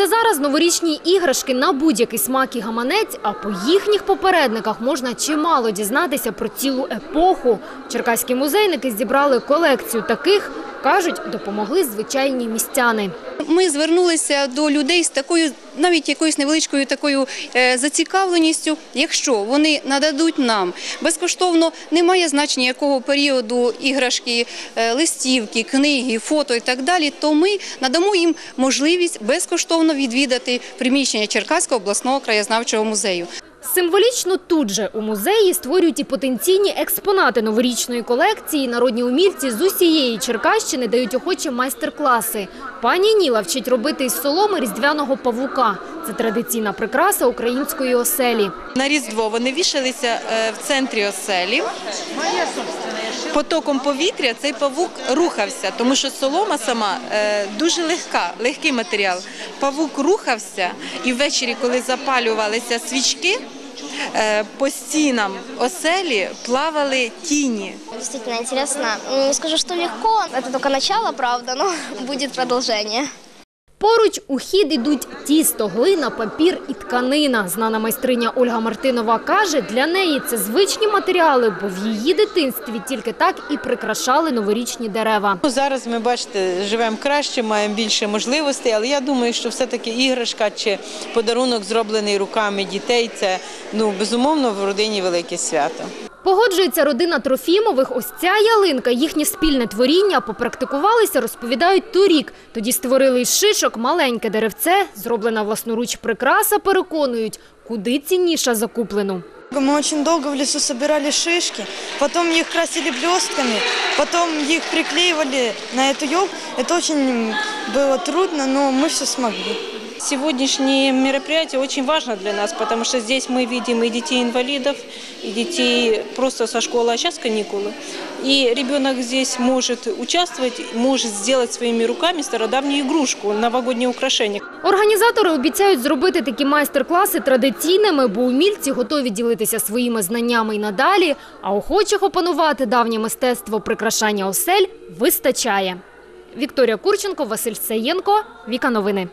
Це зараз новорічні іграшки на будь-який смак і гаманець, а по їхніх попередниках можна чимало дізнатися про цілу епоху. Черкаські музейники зібрали колекцію таких, кажуть, допомогли звичайні містяни. Ми звернулися до людей з такою, навіть якоюсь невеличкою такою е, зацікавленістю. Якщо вони нададуть нам безкоштовно, немає значення якого періоду іграшки, е, листівки, книги, фото і так далі, то ми надамо їм можливість безкоштовно відвідати приміщення Черкаського обласного краєзнавчого музею. Символічно тут же у музеї створюють і потенційні експонати новорічної колекції. Народні умільці з усієї Черкащини дають охочі майстер-класи. Пані Ніла вчить робити із соломи різдвяного павука. Це традиційна прикраса української оселі. На Різдво вони вішалися е, в центрі оселі. Потоком повітря цей павук рухався, тому що солома сама е, дуже легка, легкий матеріал. Павук рухався, і ввечері, коли запалювалися свічки, по стінам оселі плавали тіні. Дійсно цікаво. Не скажу, що легко. це тільки начало, правда, но буде продолжение. Поруч у хід ідуть тісто, глина, папір і тканина. Знана майстриня Ольга Мартинова каже, для неї це звичні матеріали, бо в її дитинстві тільки так і прикрашали новорічні дерева. Ну, Зараз ми бачите, живемо краще, маємо більше можливостей, але я думаю, що все-таки іграшка чи подарунок, зроблений руками дітей, це ну безумовно в родині велике свято. Погоджується родина Трофімових. Ось ця ялинка, їхнє спільне творіння, попрактикувалися, розповідають торік. Тоді створили із шишок маленьке деревце, зроблена власноруч прикраса, переконують, куди цінніша за куплену. Мы очень долго в лесу собирали шишки, потом их красили блестками, потом их приклеивали на эту елку. Это очень было трудно, но мы все смогли. Сегодняшнее мероприятие очень важно для нас, потому что здесь мы видим и детей-инвалидов, и детей просто со школы, а сейчас каникулы. И ребенок здесь может участвовать, может сделать своими руками стародавнюю игрушку, новогоднее украшение. Організатори обіцяють зробити такі майстер-класи традиційними, бо умільці готові ділитися своїми знаннями й надалі, а охочих опанувати давнє мистецтво прикрашання осель вистачає. Вікторія Курченко, Василь Саєнко, Віка Новини.